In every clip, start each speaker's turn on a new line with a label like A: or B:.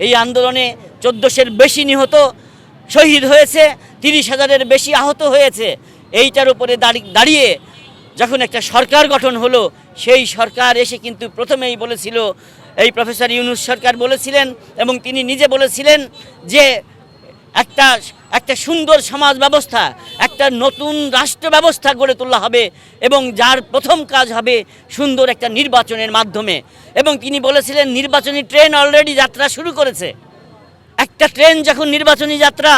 A: এই আন্দোলনে চোদ্দোশের বেশি নিহত শহীদ হয়েছে, তিরিশ হাজারের বেশি আহত হয়েছে। এইটার উপরে দাঁড়ি- দাঁড়িয়ে যখন একটা সরকার গঠন হলো, সেই সরকার এসে কিন্তু প্রথমেই বলেছিল, এই প্রফেসর ইউনুস সরকার বলেছিলেন এবং তিনি নিজে বলেছিলেন যে একটা একটা সুন্দর সমাজ ব্যবস্থা, একটা নতুন রাষ্ট্র ব্যবস্থা গড়ে তোলা হবে এবং যার প্রথম কাজ হবে সুন্দর একটা নির্বাচনের মাধ্যমে। এবং তিনি বলেছিলেন, নির্বাচনী ট্রেন অলরেডি যাত্রা শুরু করেছে। একটা ট্রেন যখন নির্বাচনী যাত্রা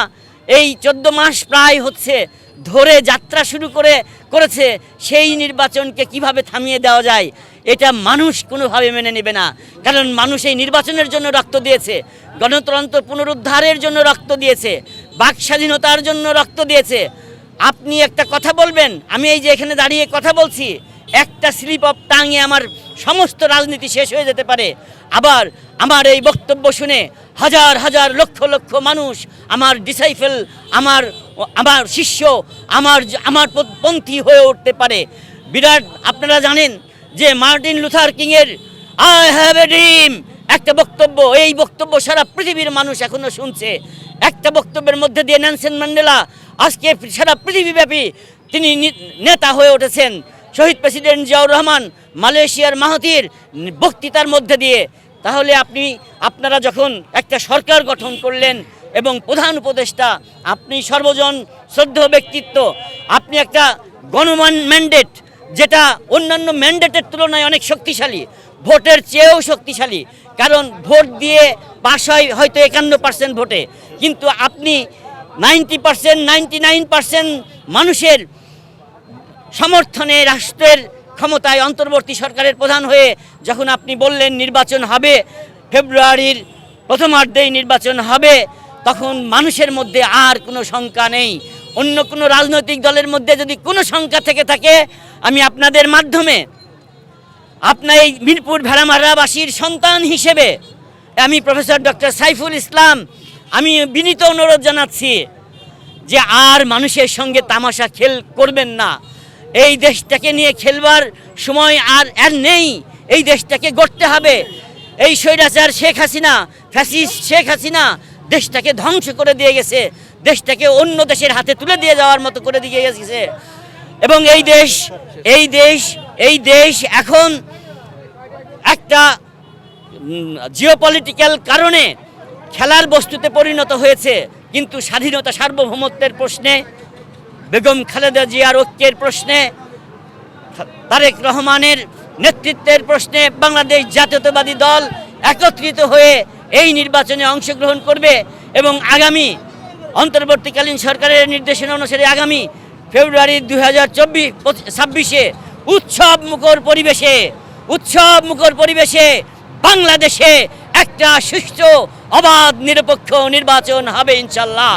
A: এই চোদ্দ মাস প্রায় হচ্ছে ধরে যাত্রা শুরু করে, করেছে, সেই নির্বাচনকে কীভাবে থামিয়ে দেওয়া যায় এটা মানুষ কোনোভাবে মেনে নেবে না। কারণ মানুষ এই নির্বাচনের জন্য রক্ত দিয়েছে, গণতন্ত্র পুনরুদ্ধারের জন্য রক্ত দিয়েছে, বাক স্বাধীনতার জন্য রক্ত দিয়েছে। আপনি একটা কথা বলবেন, আমি এই যে এখানে দাঁড়িয়ে কথা বলছি, একটা স্লিপ অফ টাঙে আমার সমস্ত রাজনীতি শেষ হয়ে যেতে পারে। আবার আমার এই বক্তব্য শুনে হাজার হাজার লক্ষ লক্ষ মানুষ, আমার ডিসাইফেল আমার আমার শিষ্য, আমার আমার পন্থী হয়ে উঠতে পারে। বিরাট, আপনারা জানেন যে মার্টিন লুথার কিংয়ের আই হ্যাভ এ ড্রিম। একটা বক্তব্য, এই বক্তব্য সারা পৃথিবীর মানুষ এখনও শুনছে। একটা বক্তব্যের মধ্যে দিয়ে ন্যানসেন ম্যান্ডেলা আজকে সারা পৃথিবীব্যাপী তিনি নেতা হয়ে উঠেছেন। শহীদ প্রেসিডেন্ট জিয়াউর রহমান মালয়েশিয়ার মাহাতির বক্তৃতার মধ্যে দিয়ে। তাহলে আপনি, আপনারা যখন একটা সরকার গঠন করলেন এবং প্রধান উপদেষ্টা, আপনি সর্বজন শ্রদ্ধ ব্যক্তিত্ব, আপনি একটা গণমান ম্যান্ডেট যেটা অন্যান্য ম্যান্ডেটের তুলনায় অনেক শক্তিশালী, ভোটের চেয়েও শক্তিশালী। কারণ ভোট দিয়ে পাশ হয় হয়তো একান্ন পার্সেন্ট ভোটে। কিন্তু আপনি ninety percent ninety nine percent মানুষের সমর্থনে রাষ্ট্রের ক্ষমতায় অন্তর্বর্তী সরকারের প্রধান হয়ে যখন আপনি বললেন নির্বাচন হবে, ফেব্রুয়ারির প্রথমার্ধেই নির্বাচন হবে, তখন মানুষের মধ্যে আর কোনো শঙ্কা নেই। অন্য কোনো রাজনৈতিক দলের মধ্যে যদি কোনো শঙ্কা থেকে থাকে, আমি আপনাদের মাধ্যমে আপনার এই মিরপুর ভেড়ামারাবাসীর সন্তান হিসেবে আমি প্রফেসর ডক্টর সাইফুল ইসলাম, আমি বিনীত অনুরোধ জানাচ্ছি যে আর মানুষের সঙ্গে তামাশা খেল করবেন না। এই দেশটাকে নিয়ে খেলবার সময় আর আর নেই। এই দেশটাকে গড়তে হবে। এই স্বৈরাচার শেখ হাসিনা, ফ্যাসিস্ট শেখ হাসিনা দেশটাকে ধ্বংস করে দিয়ে গেছে। দেশটাকে অন্য দেশের হাতে তুলে দিয়ে যাওয়ার মতো করে দিয়ে গেছে এবং এই দেশ এই দেশ এই দেশ এখন একটা জিওপলিটিক্যাল কারণে খেলার বস্তুতে পরিণত হয়েছে। কিন্তু স্বাধীনতা সার্বভৌমত্বের প্রশ্নে, বেগম খালেদা জিয়ার ঐক্যের প্রশ্নে, তারেক রহমানের নেতৃত্বের প্রশ্নে বাংলাদেশ জাতীয়তাবাদী দল একত্রিত হয়ে এই নির্বাচনে অংশগ্রহণ করবে এবং আগামী অন্তর্বর্তীকালীন সরকারের নির্দেশনা অনুসারে আগামী ফেব্রুয়ারি দুই হাজার চব্বিশ ছাব্বিশে উৎসব মুখর পরিবেশে, উৎসব মুখর পরিবেশে বাংলাদেশে একটা সুষ্ঠু, অবাধ, নিরপেক্ষ নির্বাচন হবে ইনশাল্লাহ